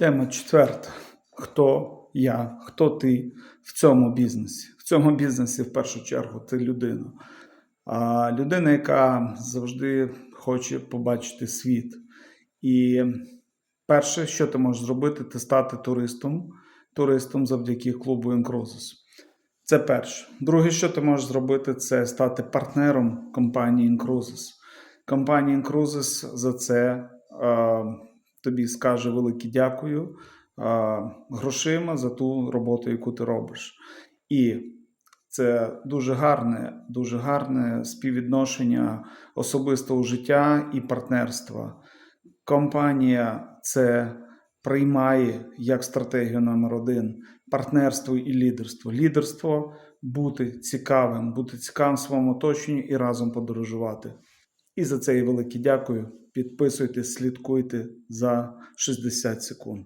Тема четверта. Хто я, хто ти в цьому бізнесі? В цьому бізнесі в першу чергу ти людина. А людина, яка завжди хоче побачити світ. І перше, що ти можеш зробити, це стати туристом, туристом завдяки клубу Incruises. Це перше. Друге, що ти можеш зробити, це стати партнером компанії Incruises. Компанія Incruises за це тобі скаже велике дякую грошима за ту роботу, яку ти робиш. І це дуже гарне, дуже гарне співвідношення особистого життя і партнерства. Компанія це приймає як стратегію номер один партнерство і лідерство. Лідерство бути цікавим, бути цікавим в своєму оточенні і разом подорожувати. І за це і велике дякую. Підписуйтесь, слідкуйте за 60 секунд.